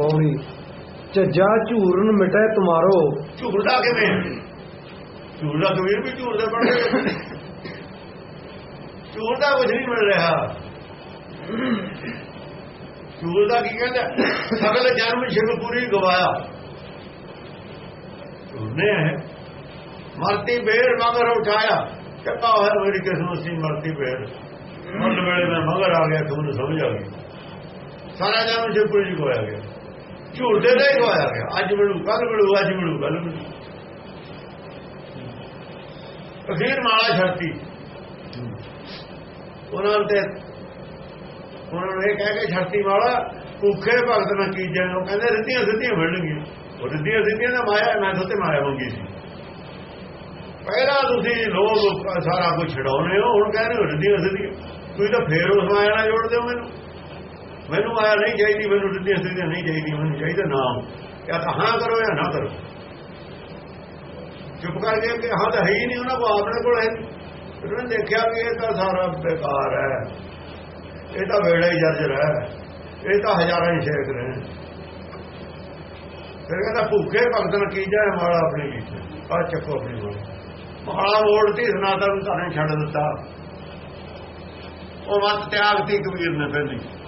ਪੌੜੀ ਝੱਜਾ ਝੂਰਨ ਮਿਟੇ ਤੁਮਾਰੋ। ਝੂਰਦਾ ਕਿਵੇਂ? ਝੂਰਦਾ ਕਬੀਰ ਵੀ ਝੂਰਦਾ ਪੜਦੇ ਝੂਰਦਾ ਕੁਝ ਨਹੀਂ ਮਿਲ ਰਿਹਾ। ਝੂਰਦਾ ਕੀ ਕਹਿੰਦਾ? ਸਗਲ ਜਨਮ ਸ਼ਿਵ ਪੂਰੀ ਗਵਾਇਆ ਝੂਰਨੇ ਮਰਤੀ ਬੇਰ ਮਗਰ ਉਠਾਇਆ। ਚੱਕਾ ਹੋਇਆ ਮੇਰੀ ਕਿਸਮਤ ਸੀ ਮਰਤੀ ਬੇਰ। ਮਰਨ ਵੇਲੇ ਮੈਂ ਮਗਰ ਆ ਗਿਆ ਤੁਹਾਨੂੰ ਸਮਝ ਆ ਗਈ ਸਾਰਾ ਜਨਮ ਸ਼ਿਵ ਪੂਰੀ ਗਵਾਇਆ ਗਿਆ। ਝੂਠਦੇ ਦਾ ਹੀ ਗਵਾਇਆ ਗਿਆ। ਅੱਜ ਮਿਲੂ ਕੱਲ ਮਿਲੂ, ਅੱਜ ਮਿਲੂ ਕੱਲ ਮਿਲੂ। ਅਖੀਰ ਮਾਲਾ ਛੱਡਤੀ। ਉਹਨਾਂ ਤੇ ਉਹਨਾਂ ਨੂੰ ਇਹ ਕਹਿ ਕੇ ਛੱਡਤੀ ਮਾਲਾ, ਭੁੱਖੇ ਭਗਤ ਨਾ ਕੀਜੇ ਉਹ ਕਹਿੰਦੇ ਰਿੱਧੀਆਂ ਸਿੱਧੀਆਂ ਮਿਲਣਗੀਆਂ। ਉਹ ਰਿੱਧੀਆਂ ਸਿੱਧੀਆਂ ਦਾ ਮਾਇਆ ਮੈਂ ਤਾਂ ਤੇ ਮਾਇਆ ਮੰਗੀ ਸੀ। ਪਹਿਲਾਂ ਤੁਸੀਂ ਲੋਕ ਸਾਰਾ ਕੁਝ ਛਡਾਉਨੇ ਹੋ, ਹੁਣ ਕਹਿੰਦੇ ਹੋ ਰਿੱਧੀਆਂ ਸਿੱਧੀਆਂ। ਤੁਸੀਂ ਤਾਂ ਫੇਰ ਉਸ ਮਾਇਆ ਨਾਲ ਜੋੜਦੇ ਹੋ ਮੈਨੂੰ। ਮੈਨੂੰ ਆਇਆ ਨਹੀਂ ਚਾਹੀਦੀ, ਮੈਨੂੰ ਰਿੱਧੀਆਂ ਸਿੱਧੀਆਂ ਨਹੀਂ ਚਾਹੀਦੀ ਮੈਨੂੰ ਚਾਹੀਦਾ ਨਾਮ। ਕਿਆ ਤਾਂ ਹਾਂ ਕਰੋ ਜਾਂ ਨਾ ਕਰੋ। ਚੁੱਪ ਕਰਕੇ ਕਿ ਹਾਂ ਤਾਂ ਹੈ ਹੀ ਨਹੀਂ, ਉਹਨਾਂ ਕੋਲ ਆਪਣੇ ਕੋਲ ਹੈ ਨਹੀਂ। ਉਹਨਾਂ ਨੇ ਦੇਖਿਆ ਵੀ ਇਹ ਤਾਂ ਸਾਰਾ ਬੇਕਾਰ ਹੈ। ਇਹ ਤਾਂ ਵੇੜਾ ਹੀ ਜਰਜਰ ਹੈ। ਇਹ ਤਾਂ ਹਜ਼ਾਰਾਂ ਹੀ ਸ਼ੇਖ ਨੇ। ਫਿਰ ਕਹਿੰਦਾ, ਭੁੱਖੇ ਭਗਤ ਨੇ ਕੀ ਜਾਏ ਮਾਲਾ ਆਪਣੀ ਲਈ ਆ ਚੱਕੋ ਆਪਣੀ ਮਾਲਾ ਮਾਲਾ ਮੋੜਤੀ, ਸਨਾਤਨ ਧਰਮ ਛੱਡ ਦਿੱਤਾ। ਉਹ ਮਤ ਤਿਆਗਤੀ ਕਬੀਰ ਨੇ ਪਹਿਲੀ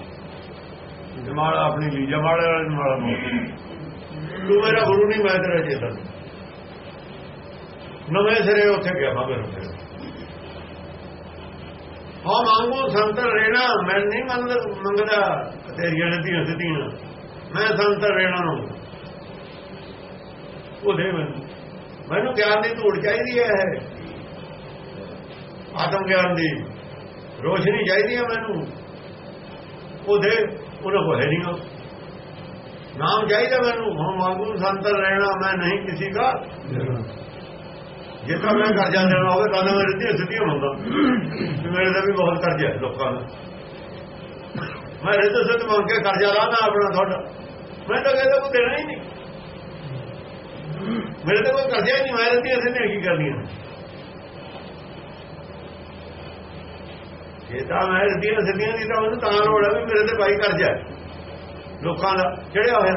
ਜਮਾਲ ਆਪਣੀ ਲਈ ਜਮਾਲ ਵਾਲਾ ਜਮਾਲ ਤੂੰ ਮੇਰਾ ਗੁਰੂ ਨਹੀਂ, ਮੈਂ ਤੇਰਾ ਚੇਤਨ ਨਵੇਂ ਸਿਰੇ ਉੱਥੇ ਗਿਆ ਮਗਰ ਉੱਥੇ ਹਾਂ ਮੰਗੂ ਸੰਤ ਰਹਿਣਾ ਮੈਂ ਨਹੀਂ ਮੰਗਦਾ ਮੰਗਦਾ ਤੇਰੀਆਂ ਨਦੀਆਂ ਸਿੱਧੀਆਂ। ਮੈਂ ਸੰਤ ਰਹਿਣਾ ਨੂੰ। ਉਹ ਮੈਨੂੰ। ਮੈਨੂੰ ਗਿਆਨ ਦੀ ਧੂੜ ਚਾਹੀਦੀ ਹੈ ਆਤਮ ਗਿਆਨ ਦੀ ਰੋਸ਼ਨੀ ਚਾਹੀਦੀ ਹੈ ਮੈਨੂੰ। ਉਹ ਉਹਨਾਂ ਕੋ ਹੈ ਨਹੀਂ ਉਹ। ਨਾਮ ਚਾਹੀਦਾ ਮੈਨੂੰ ਹਾਂ ਵਾਂਗੂ ਸੰਤਰ ਰਹਿਣਾ, ਮੈਂ ਨਹੀਂ ਕਿਸੇ ਦਾ। ਜੇ ਤਾਂ ਮੈਂ ਕਰਜ਼ਾ ਦੇਣਾ ਹੋਵੇ, ਤਾਂ ਮੈਂ ਰਿੱਧੀਆਂ ਸਿੱਧੀਆਂ ਮੰਗਾ ਮੇਰੇ ਦਾ ਵੀ ਬਹੁਤ ਕਰਜ਼ਾ ਹੈ ਲੋਕਾਂ ਦਾ। ਮੈਂ ਰਿੱਧ ਸਿੱਧ ਮੰਗ ਕੇ ਕਰਜ਼ਾ ਲਾਣਾ ਆਪਣਾ ਤੁਹਾਡਾ। ਮੈਂ ਤਾਂ ਕਹਿੰਦਾ ਕੋਈ ਦੇਣਾ ਹੀ ਨਹੀਂ। ਮੇਰੇ ਤਾਂ ਕੋਈ ਕਰਜ਼ਾ ਹੀ ਨਹੀਂ, ਮੈਂ ਰਿੱਧੀਆਂ ਸਿੱਧੀਆਂ ਕੀ ਕਰਨੀਆਂ। ਇਹ ਤਾਂ ਮੈਂ ਰਿੱਧੀਆਂ ਸਿੱਧੀਆਂ ਦੀ ਤਾਂ ਉਹਨੂੰ ਤਾਂ ਲੋੜ ਹੈ ਵੀ ਮੇਰੇ ਤੇ ਬਾਈ ਕਰਜ਼ਾ ਲੋਕਾਂ ਦਾ ਚੜਿਆ ਹੋਇਆ।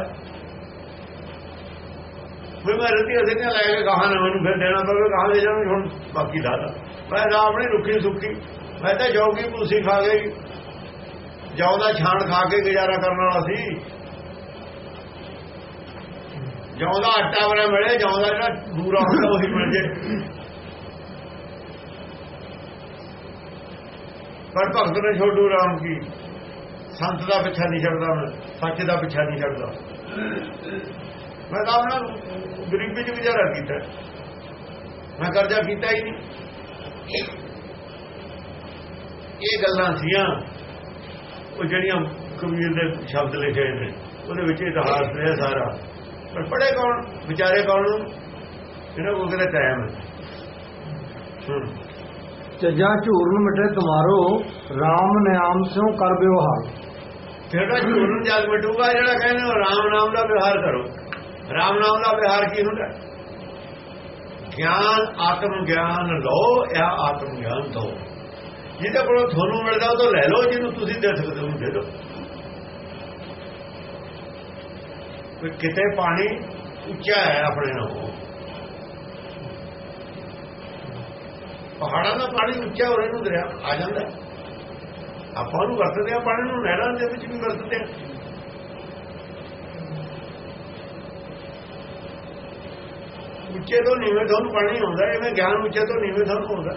ਵੀ ਮੈਂ ਰਤੀ ਅਸੀਂ ਲੈ ਕੇ ਕਹਾਂ ਨਾ ਮੈਨੂੰ ਫਿਰ ਦੇਣਾ ਪਵੇ ਕਹਾਂ ਲੈ ਜਾਣਾ ਹੁਣ ਬਾਕੀ ਲਾਦਾ ਮੈਂ ਨਾ ਆਪਣੀ ਰੁੱਖੀ ਸੁੱਕੀ ਮੈਂ ਤਾਂ ਜੋਗੀ ਪੂਸੀ ਖਾ ਗਈ ਜਾਉ ਦਾ ਛਾਣ ਖਾ ਕੇ ਗੁਜ਼ਾਰਾ ਕਰਨ ਵਾਲਾ ਸੀ। ਜਾਉ ਦਾ ਆਟਾ ਬਣਾ ਮਿਲੇ ਜਾਉ ਦਾ ਜਿਹੜਾ ਦੂਰਾ ਹੁੰਦਾ, ਉਹੀ ਮਿਲ ਜੇ ਪਰ ਭਗਤ ਨੇ ਛੋਡੂ ਰਾਮ ਕੀ? ਸੰਤ ਦਾ ਪਿੱਛਾ ਨਹੀਂ ਛੱਡਦਾ ਮੈਂ ਸੱਚ ਦਾ ਪਿੱਛਾ ਨਹੀਂ ਛੱਡਦਾ। ਮੈਂ ਤਾਂ ਆਪਣਾ ਗਰੀਬੀ ਚ ਗੁਜ਼ਾਰਾ ਕੀਤਾ। ਮੈਂ ਕਰਜ਼ਾ ਕੀਤਾ ਹੀ ਨਹੀਂ। ਇਹ ਗੱਲਾਂ ਸੀਆਂ, ਉਹ ਜਿਹੜੀਆਂ ਕਬੀਰ ਦੇ ਸ਼ਬਦ ਲਿਖੇ ਨੇ, ਉਹਦੇ ਵਿੱਚ ਇਤਿਹਾਸ ਨੇ ਸਾਰਾ। ਪਰ ਪੜੇ ਕੌਣ? ਵਿਚਾਰੇ ਕੌਣ ਇਹਨਾਂ ਕੋਲ ਕਿਤੇ ਟਾਈਮ ਹੈ। ਝੱਜਾ ਝੂਰਨ ਮਿਟੇ ਤੁਮਾਰੋ RAM ਨਾਮ ਸਿਓ ਕਰ ਵਿਵਹਾਰ। ਜਿਹੜਾ ਝੂਰਨ ਜਗ ਮਿਟੂਗਾ, ਜਿਹੜਾ ਕਹਿੰਦੇ ਉਹ ਰਾਮ ਨਾਮ ਦਾ ਵਿਵਹਾਰ ਕਰੋ। ਰਾਮ ਨਾਮ ਦਾ ਵਿਹਾਰ ਕੀ ਹੁੰਦਾ? ਗਿਆਨ ਆਤਮ ਗਿਆਨ ਲਓ ਇਹ ਆਤਮ ਗਿਆਨ ਦੋ। ਜਿਹਦੇ ਕੋਲੋਂ ਤੁਹਾਨੂੰ ਮਿਲਦਾ, ਉਹ ਤੋਂ ਲੈ ਲਓ, ਜਿਹਨੂੰ ਤੁਸੀਂ ਦੇ ਸਕਦੇ ਹੋ, ਦੇ ਦਿਓ। ਕਿਤੇ ਪਾਣੀ ਉੱਚਾ ਹੈ ਆਪਣੇ ਨਾਲੋਂ। ਪਹਾੜਾਂ ਦਾ ਪਾਣੀ ਉੱਚਾ ਹੋ ਰਿਹਾ ਨੂੰ ਦਰਿਆ ਆ ਜਾਂਦਾ। ਆਪਾਂ ਨੂੰ ਵਰਤਦੇ ਆ ਪਾਣੀ ਨੂੰ ਨਹਿਰਾਂ ਦੇ ਵਿੱਚ ਵੀ ਵਰਤਦੇ ਆ ਉੱਚੇ ਤੋਂ ਨੀਵੇਂ ਤੁਹਾਨੂੰ ਪਾਣੀ ਆਉਂਦਾ, ਐਵੇਂ ਗਿਆਨ ਉੱਚੇ ਤੋਂ ਨੀਵੇਂ ਤੁਹਾਨੂੰ ਆਉਂਦਾ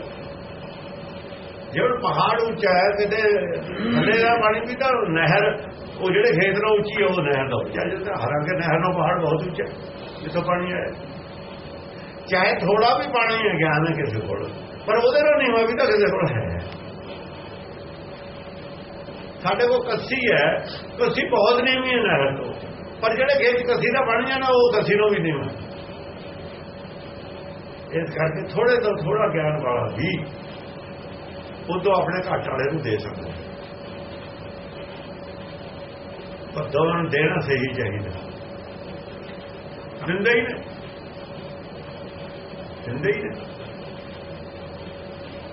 ਜਿਹੜਾ ਪਹਾੜ ਉੱਚਾ ਹੈ, ਕਿਤੇ ਥੱਲੇ ਦਾ ਪਾਣੀ ਵੀ ਤਾਂ ਨਹਿਰ, ਉਹ ਜਿਹੜੇ ਖੇਤ ਨਾਲ ਉੱਚੀ ਉਹ ਨਹਿਰ ਦਾ ਉੱਚਾ ਜਿੱਥੇ ਹਾਲਾਂਕਿ ਨਹਿਰ ਨਾਲ ਪਹਾੜ ਬਹੁਤ ਉੱਚਾ, ਜਿੱਥੋਂ ਪਾਣੀ ਆਇਆ। ਚਾਹੇ ਥੋੜਾ ਵੀ ਪਾਣੀ ਹੈ, ਗਿਆਨ ਹੈ ਕਿਸੇ ਕੋਲ। ਪਰ ਉਹਦੇ ਨਾਲ ਨੀਵਾਂ ਵੀ ਤਾਂ ਕਿਸੇ ਕੋਲ ਹੈ। ਸਾਡੇ ਕੋਲ ਕੱਸੀ ਹੈ, ਕੱਸੀ ਬਹੁਤ ਨੀਵੀਂ ਹੈ ਨਹਿਰ ਤੋਂ। ਪਰ ਜਿਹੜੇ ਖੇਤ ਕੱਸੀ ਦਾ ਬਣ ਹੈ ਉਹ ਕੱਸੀ ਨੂੰ ਵੀ ਨੀਵਾਂ। ਇਸ ਕਰਕੇ ਥੋੜੇ ਤੋਂ ਥੋੜਾ ਗਿਆਨ ਵਾਲਾ ਵੀ ਉਹ ਤੋਂ ਆਪਣੇ ਘੱਟ ਵਾਲੇ ਨੂੰ ਦੇ ਸਕਦਾ ਪਰ ਦੋਵਾਂ ਨੂੰ ਦੇਣਾ ਸਹੀ ਚਾਹੀਦਾ। ਦਿੰਦੇ ਹੀ ਨੇ। ਦਿੰਦੇ ਹੀ ਨੇ।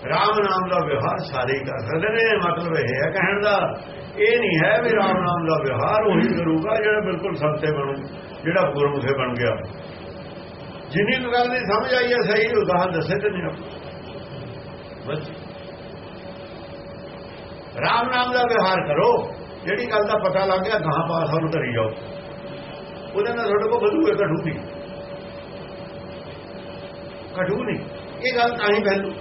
ਰਾਮ ਨਾਮ ਦਾ ਵਿਵਹਾਰ ਸਾਰੇ ਹੀ ਕਰ ਸਕਦੇ ਨੇ, ਮਤਲਬ ਇਹ ਹੈ ਕਹਿਣ ਦਾ। ਇਹ ਨਹੀਂ ਹੈ ਵੀ ਰਾਮ ਨਾਮ ਦਾ ਵਿਵਹਾਰ ਉਹੀ ਕਰੂਗਾ ਜਿਹੜਾ ਬਿਲਕੁਲ ਸੰਤੇ ਬਣੂ, ਜਿਹੜਾ ਗੁਰਮੁਖੇ ਬਣ ਗਿਆ। ਜਿੰਨੀ ਕੁ ਗੱਲ ਦੀ ਸਮਝ ਆਈ ਹੈ, ਸਹੀ ਉਦਾਹਰਨ ਦੱਸੇ ਤੇ ਨਹੀਂ ਬਸ। ਰਾਮ ਨਾਮ ਦਾ ਵਿਵਹਾਰ ਕਰੋ, ਜਿਹੜੀ ਗੱਲ ਦਾ ਪਤਾ ਲੱਗ ਗਿਆ ਗਾਂ ਪਾਸ ਉਹਨੂੰ ਕਰੀ ਜਾਓ। ਉਹਦੇ ਨਾਲ ਤੁਹਾਡੇ ਕੋਲ ਵਧੂਏ ਘਟੂ ਨਹੀਂ। ਘਟੂ ਨਹੀਂ। ਇਹ ਗੱਲ ਤਾਂ ਹੀ ਪਹਿਲੂ।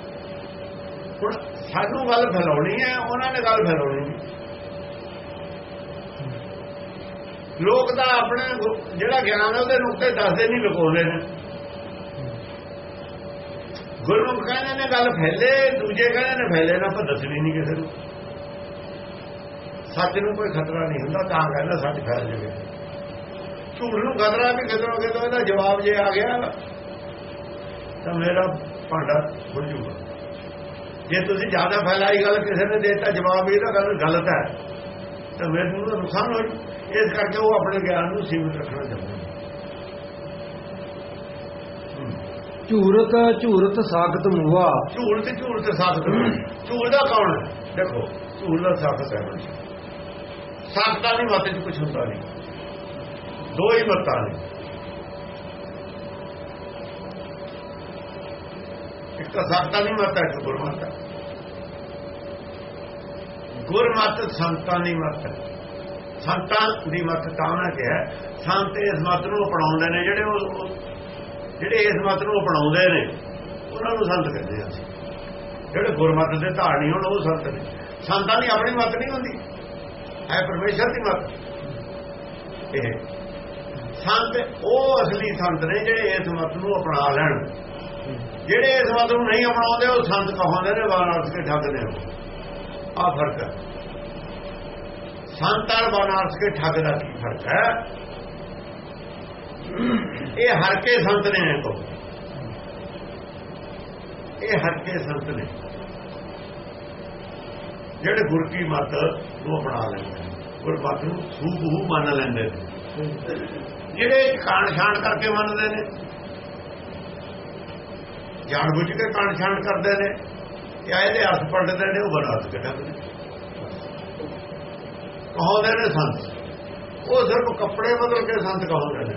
ਹੁਣ ਸਾਨੂੰ ਗੱਲ ਫੈਲਾਉਣੀ ਹੈ ਉਹਨਾਂ ਨੇ ਗੱਲ ਫੈਲਾਉਣੀ ਲੋਕ ਤਾਂ ਆਪਣੇ ਜਿਹੜਾ ਗਿਆਨ ਹੈ ਉਹਦੇ ਨੁਕਤੇ ਦੱਸਦੇ ਨਹੀਂ, ਲੁਕਾਉਂਦੇ ਨੇ। ਗੁਰਮੁਖ ਕਹਿੰਦੇ ਨੇ, ਗੱਲ ਫੈਲੇ, ਦੂਜੇ ਕਹਿੰਦੇ ਨੇ, ਫੈਲੇ ਨਾ ਪਰ ਦੱਸਣੀ ਨਹੀਂ ਕਿਸੇ ਨੂੰ। ਸੱਚ ਨੂੰ ਕੋਈ ਖਤਰਾ ਨਹੀਂ ਹੁੰਦਾ, ਤਾਂ ਕਹਿੰਦਾ ਸੱਚ ਫੈਲ ਜਾਵੇ। ਝੂਠ ਨੂੰ ਖਤਰਾ ਵੀ ਖਤਰਾ ਹੋ ਤਾਂ ਇਹਦਾ ਜਵਾਬ ਜੇ ਆ ਗਿਆ, ਤਾਂ ਮੇਰਾ ਭਾਂਡਾ ਖੁੱਲ ਜੂਗਾ। ਜੇ ਤੁਸੀਂ ਜ਼ਿਆਦਾ ਫੈਲਾਈ ਗੱਲ ਕਿਸੇ ਨੇ ਦੇਤਾ ਜਵਾਬ ਇਹਦਾ ਗੱਲ ਗਲਤ ਹੈ। ਤਾਂ ਮੈਨੂੰ ਤਾਂ ਨੁਕਸਾਨ ਹੋਈ ਇਸ ਕਰਕੇ ਉਹ ਆਪਣੇ ਗਿਆਨ ਨੂੰ ਸੀਮਿਤ ਰੱਖਣਾ ਚਾਹੁੰਦੇ ਨੇ। ਝੂਰਤ ਝੂਰਤ ਸਾਖਤ ਮੁਆ ਝੂਠ ਤੇ ਤੇ ਸਾਖਤ ਝੂਠ ਦਾ ਕੌਣ ਹੈ? ਦੇਖੋ ਝੂਠ ਦਾ ਸਾਖਤ ਹੈ ਸਾਖਤਾ ਨਹੀਂ ਮਤ ਚ ਕੁਝ ਹੁੰਦਾ ਨਹੀਂ। ਦੋ ਹੀ ਮਤਾਂ ਨੇ। ਤਾਂ ਸੰਤਾਂ ਦੀ ਮੱਤ ਹੈ ਇੱਕ ਗੁਰਮਤ ਹੈ ਗੁਰਮਤ ਸੰਤਾਂ ਦੀ ਮੱਤ ਹੈ ਸੰਤਾਂ ਦੀ ਮੱਤ ਤਾਂ ਉਹਨਾਂ ਕਿਹਾ ਸੰਤ ਇਸ ਮਤ ਨੂੰ ਅਪਣਾਉਂਦੇ ਨੇ, ਜਿਹੜੇ ਉਹ ਜਿਹੜੇ ਇਸ ਮਤ ਨੂੰ ਅਪਣਾਉਂਦੇ ਨੇ, ਉਹਨਾਂ ਨੂੰ ਸੰਤ ਕਹਿੰਦੇ ਆ ਅਸੀਂ। ਜਿਹੜੇ ਗੁਰਮਤ ਦੇ ਧਾਰਨੀ ਹੋਣ, ਉਹ ਸੰਤ ਨੇ। ਸੰਤਾਂ ਦੀ ਆਪਣੀ ਮਤ ਨਹੀਂ ਹੁੰਦੀ। ਹੈ ਪਰਮੇਸ਼ਰ ਦੀ ਮਤ ਇਹ ਸੰਤ ਉਹ ਅਸਲੀ ਸੰਤ ਨੇ ਜਿਹੜੇ ਇਸ ਮਤ ਨੂੰ ਅਪਣਾ ਲੈਣ। ਜਿਹੜੇ ਇਸ ਮਤ ਨੂੰ ਨਹੀਂ ਅਪਣਾਉਂਦੇ, ਉਹ ਸੰਤ ਕਹਾਉਂਦੇ ਨੇ ਵਾਨਾਰਸ ਕੇ ਠੱਗ ਨੇ। ਆ ਫ਼ਰਕ ਹੈ। ਸੰਤ ਔਰ ਵਾਨਾਰਸ ਕੇ ਠੱਗ ਦਾ ਕੀ ਫ਼ਰਕ ਹੈ? ਇਹ ਹਰ ਕੇ ਸੰਤ ਨੇ ਇਹ ਤੋਂ ਇਹ ਹਰ ਕੇ ਸੰਤ ਨੇ। ਜਿਹੜੇ ਗੁਰ ਕੀ ਮਤ ਨੂੰ ਅਪਣਾ ਲੈਂਦੇ ਨੇ, ਗੁਰ ਮਤ ਨੂੰ ਸੂਬਹੂ ਮੰਨ ਲੈਂਦੇ ਨੇ। ਜਿਹੜੇ ਕਾਣ ਛਾਣ ਕਰਕੇ ਮੰਨਦੇ ਨੇ ਜਾਣ ਬੁੱਝ ਕੇ ਕਾਣ ਛਾਣ ਕਰਦੇ ਨੇ ਜਾਂ ਇਹਦੇ ਹੱਥ ਪੜਦੇ ਨੇ, ਉਹ ਬਨਾਸ ਕੱਢਦੇ ਨੇ ਕਹਾਉਂਦੇ ਨੇ ਸੰਤ, ਉਹ ਸਿਰਫ ਕੱਪੜੇ ਬਦਲ ਕੇ ਸੰਤ ਕਹਾਉਂਦੇ ਨੇ,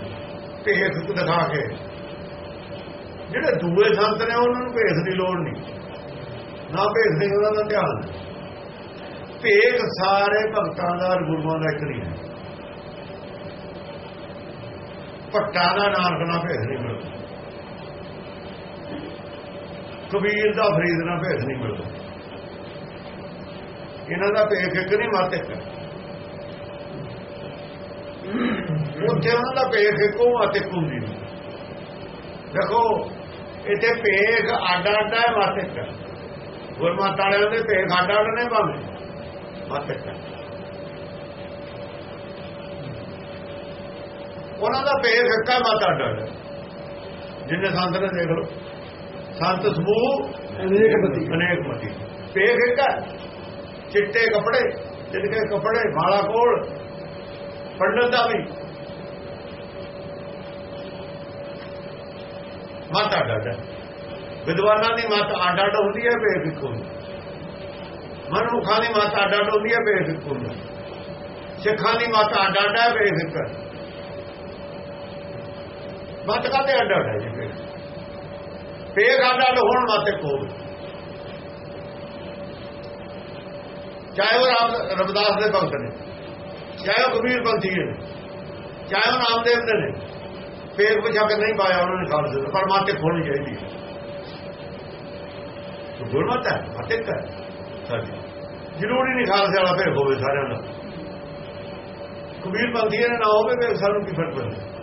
ਭੇਖ ਦਿਖਾ ਕੇ। ਜਿਹੜੇ ਦੂਏ ਸੰਤ ਨੇ, ਉਹਨਾਂ ਨੂੰ ਭੇਖ ਦੀ ਲੋੜ ਨਹੀਂ। ਨਾ ਭੇਖ ਦੀ ਉਹਨਾਂ ਦਾ ਧਿਆਨ ਭੇਖ ਸਾਰੇ ਭਗਤਾਂ ਦਾ ਗੁਰੂਆਂ ਦਾ ਇੱਕ ਨਹੀਂ ਹੈ। ਪੱਟਾ ਦਾ ਨਾਨਕ ਨਾ ਭੇਖ ਨਹੀਂ ਮਿਲਦਾ। ਕਬੀਰ ਦਾ ਫਰੀਦ ਨਾਲ ਭੇਦ ਨਹੀਂ ਮਿਲਦਾ। ਇਹਨਾਂ ਦਾ ਭੇਖ ਇੱਕ ਨਹੀਂ, ਮਤ ਇੱਕ। ਉੱਥੇ ਉਹਨਾਂ ਦਾ ਭੇਖ ਇੱਕੋ ਮਤ ਇੱਕ ਹੁੰਦੀ ਦੇਖੋ, ਇੱਥੇ ਭੇਖ ਆਡਾ ਆਡਾ ਹੈ, ਮਤ ਇੱਕ। ਹੈ ਗੁਰਮਤ ਵਾਲਿਆਂ ਦੇ ਭੇਖ ਆਡਾ ਆਡਾ ਨੇ ਭਾਵੇਂ, ਮਤ ਇੱਕ। ਉਹਨਾਂ ਦਾ ਭੇਖ ਇੱਕ ਹੈ, ਮਤ ਆਡਾ ਆਡਾ ਜਿੰਨੇ ਸੰਤ ਨੇ ਦੇਖ ਲਓ। ਸੰਤ ਸਮੂਹ ਅਨੇਕ ਬਤੀ ਅਨੇਕ ਮਤੀ। ਭੇਖ ਇੱਕ ਚਿੱਟੇ ਕੱਪੜੇ ਜਿਨਕੇ ਕੱਪੜੇ ਮਾਲਾ ਕੋਲ ਪੰਡਤ ਦਾ ਵੀ। ਮਤ ਹੈ। ਵਿਦਵਾਨਾਂ ਦੀ ਮਤ ਅੱਡ ਅੱਡ ਹੁੰਦੀ ਹੈ ਭੇਦ ਇੱਕ ਮਨੁੱਖਾਂ ਦੀ ਮਤ ਅੱਡ ਅੱਡ ਹੁੰਦੀ ਹੈ ਭੇਦ ਇੱਕ ਸਿੱਖਾਂ ਦੀ ਮਤ ਅੱਡ ਅੱਡ ਹੈ ਭੇਦ ਇੱਕ। ਮਤ ਕਾਤੇ ਅੱਡ ਅੱਡ ਹੈ ਜੀ ਅੱਡ ਅੱਡ ਹੋਣ ਮਤ ਇੱਕ ਹੋਵੇ ਚਾਹੇ ਉਹ ਰਾਮ ਰਵਿਦਾਸ ਦੇ ਭਗਤ ਨੇ, ਚਾਹੇ ਉਹ ਕਬੀਰ ਪੰਥੀ ਨੇ, ਚਾਹੇ ਉਹ ਨਾਮਦੇਵ ਦੇ ਨੇ, ਫੇਰ ਪੁੱਛਾ ਕੇ ਨਹੀਂ ਪਾਇਆ ਉਹਨਾਂ ਨੇ ਖਾਲਸੇ ਦਾ ਪਰ ਮਾਤੇ ਖੋਣੀ ਚਾਹੀਦੀ। ਹੈ ਗੁਰਮਤ ਹੈ ਫਤਿਹ ਹੈ, ਸਾਡੀ। ਜ਼ਰੂਰੀ ਨਹੀਂ ਖਾਲਸੇ ਵਾਲਾ ਫੇਰ ਹੋਵੇ ਸਾਰਿਆਂ ਦਾ। ਕਬੀਰ ਪੰਥੀ ਨੇ ਨਾ ਹੋਵੇ, ਫੇਰ ਸਾਨੂੰ ਕੀ ਫ਼ਰਕ ਪੈਂਦਾ?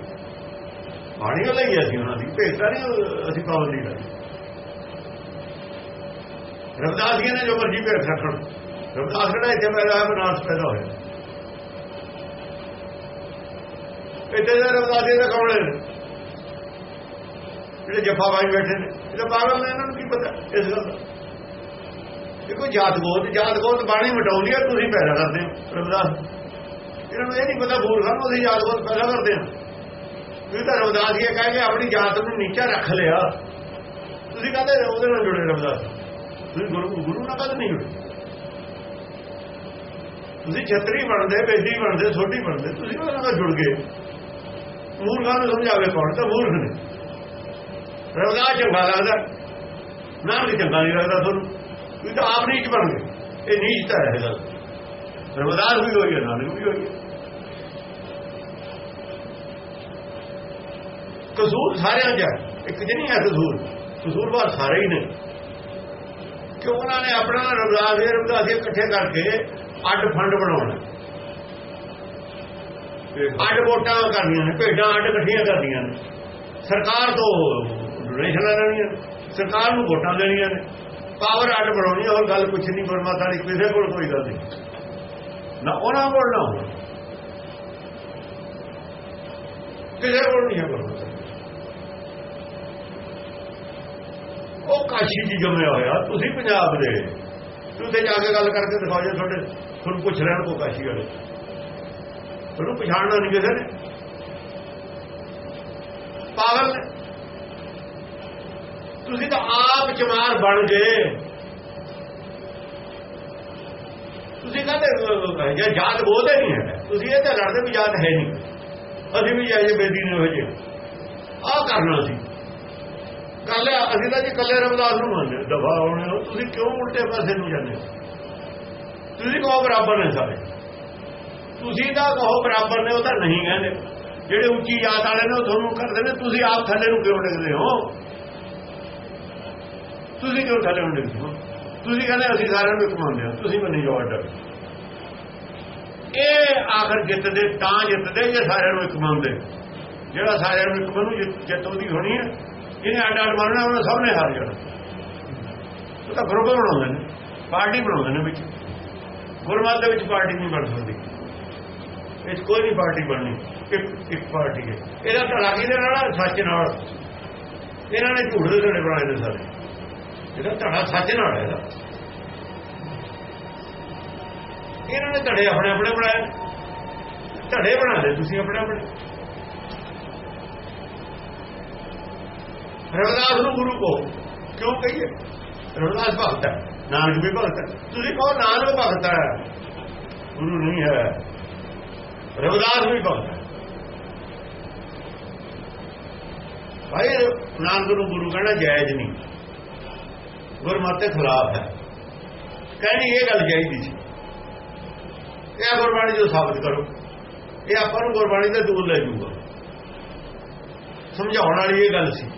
ਬਾਣੀ ਵਾਲਾ ਹੀ ਅਸੀਂ ਉਹਨਾਂ ਦੀ, ਭੇਜਦਾ ਨਹੀਂ, ਅਸੀਂ ਪਾਬੰਦੀ ਕਰੀ ਰਵਦਾਸ ਜੀ ਨੇ ਜੋ ਮਰਜ਼ੀ ਭੇਜ ਰੱਖਣ ਰਵਦਾਸ ਕਿਹੜਾ ਇੱਥੇ ਪੈਦਾ ਹੋਇਆ ਬਨਾਰਸ ਪੈਦਾ ਹੋਇਆ। ਇੱਥੇ ਦੇ ਰਵਦਾਸ ਦੇ ਕਮਲੇ ਨੇ। ਜਿਹੜੇ ਜੱਫਾ ਬਾਈ ਬੈਠੇ ਨੇ। ਇਹਦਾ ਪਾਗਲ ਨੇ, ਇਹਨਾਂ ਨੂੰ ਕੀ ਪਤਾ ਇਸ ਗੱਲ ਦਾ? ਦੇਖੋ ਜਾਤ ਗੋਤ ਜਾਤ ਗੋਤ ਬਾਣੀ ਮਟਾਉਂਦੀ ਹੈ ਤੁਸੀਂ ਪੈਦਾ ਕਰਦੇ ਹੋ, ਰਵਦਾਸ। ਇਹਨਾਂ ਨੂੰ ਇਹ ਨਹੀਂ ਪਤਾ ਬੂਰ ਖਾਨ ਅਸੀਂ ਜਾਤ ਗੋਤ ਪੈਦਾ ਕਰਦੇ ਹਾਂ। ਤੁਸੀਂ ਤਾਂ ਰਵਦਾਸ ਇਹ ਕਹਿ ਕੇ ਆਪਣੀ ਜਾਤ ਨੂੰ ਨੀਚਾ ਰੱਖ ਲਿਆ। ਤੁਸੀਂ ਕਹਿੰਦੇ ਉਹਦੇ ਨਾਲ ਜੁੜੇ ਰਵਦਾਸ ਤੁਸੀਂ ਗੁਰੂ ਗੁਰੂ ਨਾਲ ਕਦੇ ਨਹੀਂ ਜੁੜੇ? ਤੁਸੀਂ ਛਤਰੀ ਬਣਦੇ, ਬੇਦੀ ਬਣਦੇ ਛੋਟੀ ਬਣਦੇ, ਤੁਸੀਂ ਉਹਨਾਂ ਨਾਲ ਜੁੜ ਗਏ। ਮੂਰਖਾਂ ਨੂੰ ਸਮਝਾਵੇ ਕੌਣ? ਤਾਂ ਮੂਰਖ ਨੇ। ਰਵਿਦਾਸ ਚੰਗਾ ਲੱਗਦਾ। ਨਾ ਨਾਨਕ ਚੰਗਾ ਨਹੀਂ ਲੱਗਦਾ ਤੁਹਾਨੂੰ। ਤੁਸੀਂ ਤਾਂ ਆਪ ਨੀਚ ਬਣ ਗਏ। ਇਹ ਨੀਚ ਤਾਂ ਹੈ ਗੱਲ। ਰਵਿਦਾਸ ਵੀ ਹੋਈ ਹੈ, ਨਾਨਕ ਵੀ ਹੋਈ ਹੈ। ਕਸੂਰ ਸਾਰਿਆਂ 'ਚ ਹੈ। ਇੱਕ ਜਿਹੀ ਨਹੀਂ ਹੈ ਕਸੂਰ। ਕਸੂਰਵਾਰ ਸਾਰੇ ਹੀ ਨੇ। ਕਿ ਉਹਨਾਂ ਨੇ ਆਪਣਾ ਰਵਿਦਾਸ ਦੇ ਰਵਿਦਾਸ ਇਕੱਠੇ ਕਰਕੇ ਅੱਡ ਫੰਡ ਬਣਾਉਣਾ? ਅੱਡ ਵੋਟਾਂ ਕਰਨੀਆਂ ਨੇ ਭੇਡਾਂ ਅੱਡ ਇਕੱਠੀਆਂ ਕਰਨੀਆਂ ਨੇ। ਸਰਕਾਰ ਤੋਂ ਡੋਨੇਸ਼ਨਾਂ ਲੈਣੀਆਂ ਨੇ, ਸਰਕਾਰ ਨੂੰ ਵੋਟਾਂ ਦੇਣੀਆਂ ਨੇ। ਪਾਵਰ ਅੱਡ ਬਣਾਉਣੀ ਹੈ, ਹੋਰ ਗੱਲ ਕੁਛ ਨਹੀਂ ਪਰਮਾਤਮਾ ਦੀ ਕਿਸੇ ਕੋਲ ਕੋਈ ਗੱਲ ਨਹੀਂ। ਨਾ ਉਹਨਾਂ ਕੋਲ ਨਾ ਹੋਣਾ ਕਿਸੇ ਕੋਲ ਨਹੀਂ ਹੈ ਪਰਮਾਤਮਾ ਉਹ ਕਾਸ਼ੀ ਜੀ ਜੰਮਿਆ ਹੋਇਆ ਤੁਸੀਂ ਪੰਜਾਬ ਦੇ। ਤੁਸੀਂ ਜਾ ਕੇ ਗੱਲ ਕਰਕੇ ਦਿਖਾਓ ਜੇ ਤੁਹਾਡੇ, ਤੁਹਾਨੂੰ ਪੁੱਛ ਲੈਣ ਕੋ ਕਾਸ਼ੀ ਵਾਲੇ। ਤੁਹਾਨੂੰ ਪਛਾਣਨਾ ਨਹੀਂ ਕਿਸੇ ਨੇ। ਪਾਗਲ ਤੁਸੀਂ ਤਾਂ ਆਪ ਚਮਾਰ ਬਣ ਗਏ। ਤੁਸੀਂ ਕਹਿੰਦੇ ਜੇ ਜਾਤ ਬੋਲਦੇ ਨਹੀਂ ਹੈ। ਤੁਸੀਂ ਇਹ ਤਾਂ ਲੜਦੇ ਵੀ ਜਾਤ ਹੈ ਨਹੀਂ। ਅਸੀਂ ਵੀ ਜਾਈਏ ਬੇਦੀ ਨੇ ਹੋ ਜੇ। ਆਹ ਕਰਨਾ ਸੀ। ਕਰ ਅਸੀਂ ਤਾਂ ਜੀ ਕੱਲੇ ਰਮਦਾਸ ਨੂੰ ਮੰਨਦੇ ਦਫਾ ਹੋਣੇ ਹੋ, ਤੁਸੀਂ ਕਿਉਂ ਉਲਟੇ ਪਾਸੇ ਨੂੰ ਜਾਂਦੇ ਹੋ? ਤੁਸੀਂ ਕਹੋ ਬਰਾਬਰ ਨੇ ਸਾਰੇ। ਤੁਸੀਂ ਤਾਂ ਕਹੋ ਬਰਾਬਰ ਨੇ, ਉਹ ਤਾਂ ਨਹੀਂ ਕਹਿੰਦੇ। ਜਿਹੜੇ ਉੱਚੀ ਜਾਤ ਵਾਲੇ ਨੇ, ਉਹ ਤੁਹਾਨੂੰ ਕਰਦੇ ਨੇ, ਤੁਸੀਂ ਆਪ ਥੱਲੇ ਨੂੰ ਕਿਉਂ ਡਿੱਗਦੇ ਹੋ? ਤੁਸੀਂ ਕਿਉਂ ਥੱਲੇ ਨੂੰ ਡਿੱਗਦੇ ਹੋ? ਤੁਸੀਂ ਕਹਿੰਦੇ ਅਸੀਂ ਸਾਰਿਆਂ ਨੂੰ ਇੱਕ ਮੰਨਦੇ ਹਾਂ, ਤੁਸੀਂ ਮੰਨੀ ਜਾਓ ਆਰਡਰ ਇਹ ਆਖਰ ਜਿੱਤਦੇ, ਤਾਂ ਜਿੱਤਦੇ, ਜੇ ਸਾਰਿਆਂ ਨੂੰ ਇੱਕ ਮੰਨਦੇ। ਜਿਹੜਾ ਸਾਰਿਆਂ ਨੂੰ ਇੱਕ ਮੰਨੂ, ਜਿੱਤ ਜਿੱਤ ਉਹਦੀ ਹੋਣੀ ਹੈ। ਜਿਹਨੇ ਅੱਡ ਅੱਡ ਮੰਨਣਾ ਉਹਨਾਂ ਸਭ ਨੇ ਹਾਰ ਜਾਣਾ। ਉਹ ਤਾਂ ਗਰੁੱਪ ਬਣਾਉਂਦੇ ਨੇ, ਪਾਰਟੀ ਬਣਾਉਂਦੇ ਨੇ ਵਿੱਚ। ਗੁਰਮਤ ਦੇ ਵਿੱਚ ਪਾਰਟੀ ਨਹੀਂ ਬਣ ਸਕਦੀ। ਇਹ ਕੋਈ ਨਹੀਂ ਪਾਰਟੀ ਬਣਨੀ, ਇੱਕ ਇੱਕ ਪਾਰਟੀ ਹੈ। ਇਹਦਾ ਧੜਾ ਕਿਹਦੇ ਨਾਲ ਸੱਚ ਨਾਲ। ਇਹਨਾਂ ਨੇ ਝੂਠ ਦੇ ਧੜੇ ਬਣਾਏ ਨੇ ਸਾਰੇ। ਇਹਦਾ ਧੜਾ ਸੱਚ ਨਾਲ ਹੈ ਇਹਦਾ। ਇਹਨਾਂ ਨੇ ਧੜੇ ਆਪਣੇ ਆਪਣੇ ਬਣਾਏ ਧੜੇ ਬਣਾ ਲਏ ਤੁਸੀਂ ਆਪਣੇ ਆਪਣੇ ਰਵਿਦਾਸ ਨੂੰ ਗੁਰੂ ਕੋ ਕਿਉਂ ਕਹੀਏ? ਰਵਿਦਾਸ ਭਗਤ ਹੈ, ਨਾਨਕ ਵੀ ਭਗਤ ਹੈ। ਤੁਸੀਂ ਕਹੋ ਨਾਨਕ ਭਗਤ ਹੈ। ਗੁਰੂ ਨਹੀਂ ਹੈ। ਰਵਿਦਾਸ ਵੀ ਭਗਤ ਹੈ। ਭਾਈ, ਨਾਨਕ ਨੂੰ ਗੁਰੂ ਕਹਿਣਾ ਜਾਇਜ਼ ਨਹੀਂ। ਗੁਰਮਤਿ ਖਿਲਾਫ ਹੈ। ਕਹਿਣੀ ਇਹ ਗੱਲ ਚਾਹੀਦੀ ਸੀ। ਇਹ ਗੁਰਬਾਣੀ ਜੋ ਸਾਬਤ ਕਰੋ। ਇਹ ਆਪਾਂ ਨੂੰ ਗੁਰਬਾਣੀ ਦੇ ਦੂਰ ਲੈ ਜਾਊਗਾ। ਸਮਝਾਉਣ ਵਾਲੀ ਇਹ ਗੱਲ ਸੀ।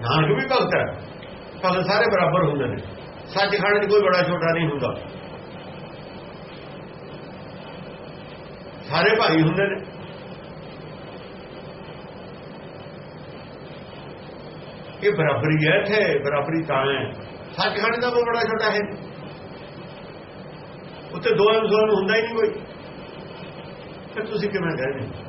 ਨਾਨਕ ਵੀ ਭਗਤ ਹੈ। ਭਗਤ ਸਾਰੇ ਬਰਾਬਰ ਹੁੰਦੇ ਨੇ। ਸੱਚਖੰਡ 'ਚ ਕੋਈ ਬੜਾ ਛੋਟਾ ਨਹੀਂ ਹੁੰਦਾ। ਸਾਰੇ ਭਾਈ ਹੁੰਦੇ ਨੇ। ਇਹ ਬਰਾਬਰੀ ਹੈ ਇੱਥੇ, ਬਰਾਬਰੀ ਤਾਂ ਹੈ। ਸੱਚਖੰਡ ਦਾ ਕੋਈ ਬੜਾ ਛੋਟਾ ਹੈ ਨਹੀਂ। ਉੱਥੇ ਦੋ ਇਨਸਾਨ ਹੁੰਦਾ ਹੀ ਨਹੀਂ ਕੋਈ। ਫਿਰ ਤੁਸੀਂ ਕਿਵੇਂ ਕਹਿੰਦੇ?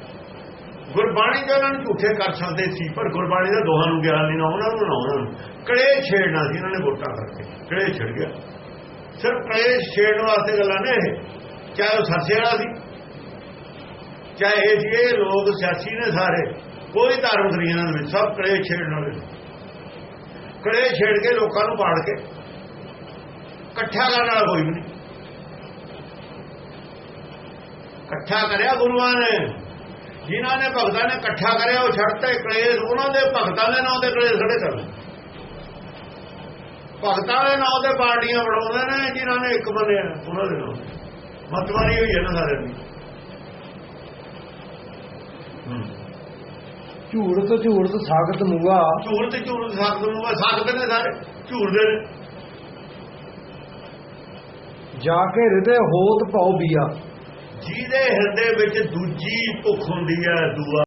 ਗੁਰਬਾਣੀ ਦੇ ਉਹਨਾਂ ਨੂੰ ਝੂਠੇ ਕਰ ਸਕਦੇ ਸੀ, ਪਰ ਗੁਰਬਾਣੀ ਦਾ ਦੋਹਾਂ ਨੂੰ ਗਿਆਨ ਨਹੀਂ ਨਾ, ਉਹਨਾਂ ਨੂੰ ਨਾ ਉਹਨਾਂ ਨੂੰ। ਕੜੇ ਛੇੜਨਾ ਸੀ ਇਹਨਾਂ ਨੇ ਵੋਟਾਂ ਕਰਕੇ। ਕੜੇ ਛੇੜ ਗਿਆ। ਸਿਰਫ ਕੜੇ ਛੇੜਨ ਵਾਸਤੇ ਗੱਲਾਂ ਨੇ ਇਹ। ਚਾਹੇ ਉਹ ਸਰਸੇ ਸੀ, ਚਾਹੇ ਇਹ ਸੀ, ਇਹ ਲੋਕ ਸਿਆਸੀ ਨੇ ਸਾਰੇ। ਕੋਈ ਧਾਰਮਿਕ ਨਹੀਂ ਇਹਨਾਂ ਵਿੱਚ, ਸਭ ਕੜੇ ਛੇੜਨ ਵਾਲੇ ਕੜੇ ਛੇੜ ਕੇ ਲੋਕਾਂ ਨੂੰ ਪਾੜ ਕੇ। ਇਕੱਠਾ ਕਰਨ ਵਾਲਾ ਕੋਈ ਵੀ ਨਹੀਂ। ਇਕੱਠਾ ਕਰਿਆ ਗੁਰੂਆਂ ਨੇ। ਜਿਨ੍ਹਾਂ ਨੇ ਭਗਤਾਂ ਨੇ ਇਕੱਠਾ ਕਰਿਆ ਉਹ ਛੱਡਤੇ ਕਲੇਸ਼ ਉਹਨਾਂ ਦੇ ਭਗਤਾਂ ਦੇ ਨਾਂ ਤੇ ਕਲੇਸ਼ ਖੜੇ ਕਰ ਭਗਤਾਂ ਦੇ ਨਾਂ ਤੇ ਪਾਰਟੀਆਂ ਬਣਾਉਂਦੇ ਨੇ ਜਿਨ੍ਹਾਂ ਨੇ ਇੱਕ ਬੰਨਿਆ ਉਹਨਾਂ ਦੇ ਨਾਂ ਮਤਵਾਰੀ ਹੋਈ ਹੈ ਨਾ ਸਾਰਿਆਂ ਦੀ। ਝੂੜ ਤੋਂ ਝੂੜ ਤੋਂ ਸਾਖਤ ਮੂਆ ਝੂਠ ਤੇ ਝੂਠ ਸਾਖਤ ਨੂੰ ਸਾਖਤ ਨੇ ਸਾਰੇ ਝੂਠ ਦੇ ਨੇ। ਜਾ ਕੇ ਹਿਰਦੇ ਹੋਤ ਪਾਉ ਬੀਆ। ਜਿਹਦੇ ਹਿਰਦੇ ਵਿੱਚ ਦੂਜੀ ਭੁੱਖ ਹੁੰਦੀ ਹੈ ਦੂਆ